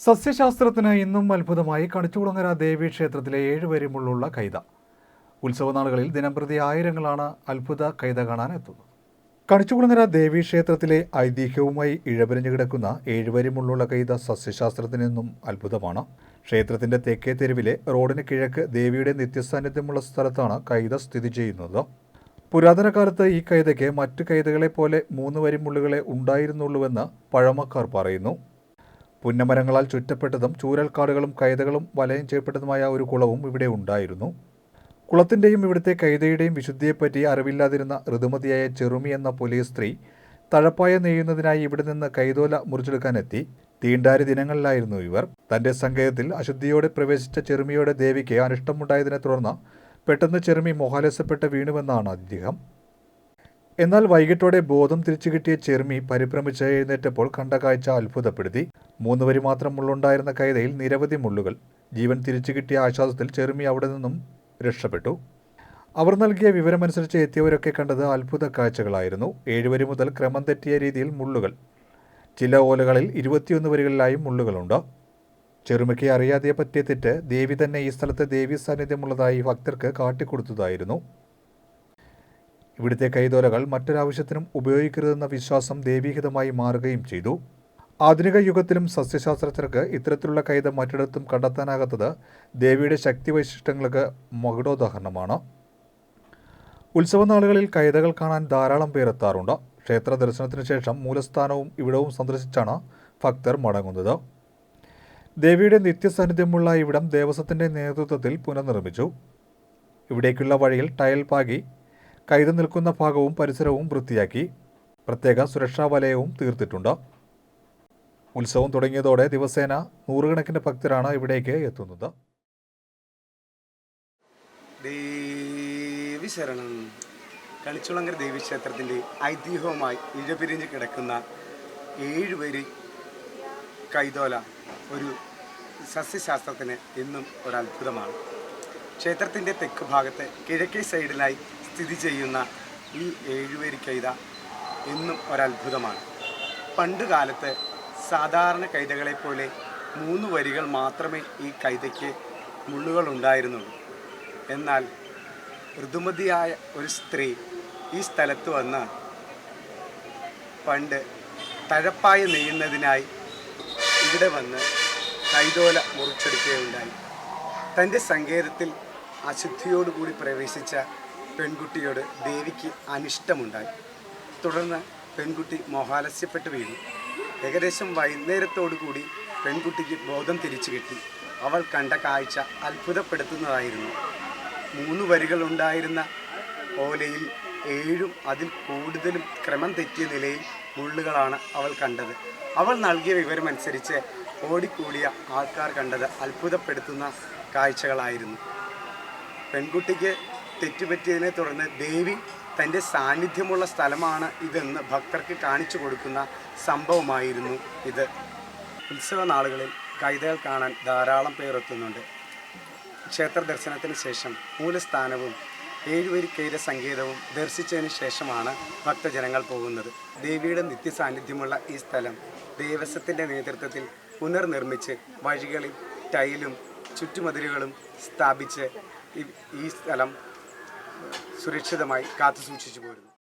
സസ്യശാസ്ത്രത്തിന് ഇന്നും അത്ഭുതമായി കണിച്ചുകുളങ്ങര ദേവി ക്ഷേത്രത്തിലെ ഏഴുവരിമുള്ളുള്ള കൈത. ഉത്സവനാളുകളിൽ ദിനംപ്രതി ആയിരങ്ങളാണ് അത്ഭുത കൈത കാണാൻ എത്തുന്നത് കണിച്ചുകുളങ്ങര ദേവീ ക്ഷേത്രത്തിലെ ഐതിഹ്യവുമായി ഇഴപിരിഞ്ഞു കിടക്കുന്ന ഏഴുവരിമുള്ളുള്ള കൈത സസ്യശാസ്ത്രത്തിനെന്നും അത്ഭുതമാണ്. ക്ഷേത്രത്തിന്റെ തെക്കേ തെരുവിലെ റോഡിന് കിഴക്ക് ദേവിയുടെ നിത്യസാന്നിധ്യമുള്ള സ്ഥലത്താണ് കൈത സ്ഥിതി ചെയ്യുന്നത്. പുരാതന കാലത്ത് ഈ കൈതയ്ക്ക് മറ്റു കൈതകളെ പോലെ മൂന്ന് വരിമുള്ളുകളെ ഉണ്ടായിരുന്നുള്ളൂവെന്ന് പഴമക്കാർ പറയുന്നു. പുന്നമരങ്ങളാൽ ചുറ്റപ്പെട്ടതും ചൂരൽക്കാടുകളും കൈതകളും വലയം ചെയ്യപ്പെട്ടതുമായ ഒരു കുളവും ഇവിടെ ഉണ്ടായിരുന്നു. കുളത്തിന്റെയും ഇവിടുത്തെ കൈതയുടെയും വിശുദ്ധിയെപ്പറ്റി അറിവില്ലാതിരുന്ന ഋതുമതിയായ ചെറുമി എന്ന പോലീസ് സ്ത്രീ തഴപ്പായ നെയ്യുന്നതിനായി ഇവിടെ നിന്ന് കൈതോല മുറിച്ചെടുക്കാനെത്തി. തീണ്ടാരി ദിനങ്ങളിലായിരുന്നു ഇവർ. തന്റെ സങ്കേതത്തിൽ അശുദ്ധിയോടെ പ്രവേശിച്ച ചെറുമിയുടെ ദേവിക്ക് അനിഷ്ടമുണ്ടായതിനെ തുടർന്ന് പെട്ടെന്ന് ചെറുമി മോഹാലസ്യപ്പെട്ട് വീണുവെന്നാണ് ഐതിഹ്യം എന്നാൽ വൈകിട്ടോടെ ബോധം തിരിച്ചു കിട്ടിയ ചെറുമി പരിഭ്രമിച്ച് എഴുന്നേറ്റപ്പോൾ കണ്ട കാഴ്ച അത്ഭുതപ്പെടുത്തി. മൂന്ന് വരി മാത്രം മുള്ളുണ്ടായിരുന്ന കൈതയിൽ നിരവധി മുള്ളുകൾ. ജീവൻ തിരിച്ചു കിട്ടിയ ആശ്വാസത്തിൽ ചെറുമി അവിടെ നിന്നും രക്ഷപ്പെട്ടു. അവർ നൽകിയ വിവരമനുസരിച്ച് എത്തിയവരൊക്കെ കണ്ടത് അത്ഭുത കാഴ്ചകളായിരുന്നു. ഏഴുവരി മുതൽ ക്രമം തെറ്റിയ രീതിയിൽ മുള്ളുകൾ. ചില ഓലകളിൽ ഇരുപത്തിയൊന്ന് വരികളിലായും മുള്ളുകളുണ്ട്. ചെറുമയ്ക്ക് അറിയാതെ പറ്റിയ തെറ്റ് ദേവി തന്നെ ഈ സ്ഥലത്ത് ദേവി സാന്നിധ്യമുള്ളതായി ഭക്തർക്ക് കാട്ടിക്കൊടുത്തതായിരുന്നു. ഇവിടുത്തെ കൈതോലകൾ മറ്റൊരാവശ്യത്തിനും ഉപയോഗിക്കരുതെന്ന വിശ്വാസം ദൈവീഹിതമായി മാറുകയും ചെയ്തു. ആധുനിക യുഗത്തിലും സസ്യശാസ്ത്രജ്ഞർക്ക് ഇത്തരത്തിലുള്ള കൈത മറ്റിടത്തും കണ്ടെത്താനാകാത്തത് ദേവിയുടെ ശക്തി വൈശിഷ്ട്യങ്ങൾക്ക് മകുടോദാഹരണമാണ്. ഉത്സവനാളുകളിൽ കൈതകൾ കാണാൻ ധാരാളം പേർ എത്താറുണ്ട് ക്ഷേത്ര ദർശനത്തിന് ശേഷം മൂലസ്ഥാനവും ഇവിടവും സന്ദർശിച്ചാണ് ഭക്തർ മടങ്ങുന്നത്. ദേവിയുടെ നിത്യസാന്നിധ്യമുള്ള ഇവിടം ദേവസ്വത്തിന്റെ നേതൃത്വത്തിൽ പുനർനിർമ്മിച്ചു. ഇവിടേക്കുള്ള വഴിയിൽ ടയൽ പാകി കൈത നിൽക്കുന്ന ഭാഗവും പരിസരവും വൃത്തിയാക്കി പ്രത്യേക സുരക്ഷാ വലയവും തീർത്തിട്ടുണ്ട്. ഉത്സവം തുടങ്ങിയതോടെ ദിവസേന നൂറുകണക്കിന് ഭക്തരാണ് ഇവിടേക്ക് എത്തുന്നത്. ദേവി ദേവീക്ഷേത്രത്തിന്റെ ഐതിഹ്യവുമായി ഇഴപിരിഞ്ഞ് കിടക്കുന്ന ഏഴുപേര് കൈതോല ഒരു സസ്യശാസ്ത്രത്തിന് എന്നും ഒരു അത്ഭുതമാണ്. ക്ഷേത്രത്തിന്റെ തെക്ക് ഭാഗത്ത് കിഴക്കേ സൈഡിലായി സ്ഥിതി ചെയ്യുന്ന ഈ ഏഴുവേരി കൈത എന്നും ഒരത്ഭുതമാണ്. പണ്ട് കാലത്ത് സാധാരണ കൈതകളെപ്പോലെ മൂന്ന് വരികൾ മാത്രമേ ഈ കൈതയ്ക്ക് മുള്ളുകൾ ഉണ്ടായിരുന്നുള്ളൂ. എന്നാൽ ഋതുമതിയായ ഒരു സ്ത്രീ ഈ സ്ഥലത്ത് വന്ന് പണ്ട് തഴപ്പായ നെയ്യുന്നതിനായി ഇവിടെ വന്ന് കൈതോല മുറിച്ചെടുക്കുകയുണ്ടായി. തന്റെ സങ്കേതത്തിൽ അശുദ്ധിയോടുകൂടി പ്രവേശിച്ച പെൺകുട്ടിയോട് ദേവിക്ക് അനിഷ്ടമുണ്ടായി. തുടർന്ന് പെൺകുട്ടി മോഹാലസ്യപ്പെട്ട് വീണു. ഏകദേശം വൈകുന്നേരത്തോടുകൂടി പെൺകുട്ടിക്ക് ബോധം തിരിച്ചു കിട്ടി. അവൾ കണ്ട കാഴ്ച അത്ഭുതപ്പെടുത്തുന്നതായിരുന്നു. മൂന്ന് വരികൾ ഉണ്ടായിരുന്ന ഓലയിൽ ഏഴും അതിൽ കൂടുതലും ക്രമം തെറ്റിയ നിലയിൽ മുള്ളുകളാണ് അവൾ കണ്ടത്. അവൾ നൽകിയ വിവരമനുസരിച്ച് ഓടിക്കൂടിയ ആൾക്കാർ കണ്ടത് അത്ഭുതപ്പെടുത്തുന്ന കാഴ്ചകളായിരുന്നു. പെൺകുട്ടിക്ക് തെറ്റുപറ്റിയതിനെ തുടർന്ന് ദേവി തന്റെ സാന്നിധ്യമുള്ള സ്ഥലമാണ് ഇതെന്ന് ഭക്തർക്ക് കാണിച്ചു കൊടുക്കുന്ന സംഭവമായിരുന്നു ഇത്. ഉത്സവ നാളുകളിൽ കൈതകൾ കാണാൻ ധാരാളം പേർ എത്തുന്നുണ്ട് ക്ഷേത്ര ദർശനത്തിന് ശേഷം മൂലസ്ഥാനവും ഏഴുവരിക്കൈര കൈര സങ്കേതവും ദർശിച്ചതിന് ശേഷമാണ് ഭക്തജനങ്ങൾ പോകുന്നത്. ദേവിയുടെ നിത്യസാന്നിധ്യമുള്ള ഈ സ്ഥലം ദേവസ്വത്തിന്റെ നേതൃത്വത്തിൽ പുനർനിർമ്മിച്ച് വഴികളിൽ ടൈലും ചുറ്റുമതിലുകളും സ്ഥാപിച്ച് ഈ സ്ഥലം സുരക്ഷിതമായി കാത്തു സൂക്ഷിച്ചു പോരുന്നു.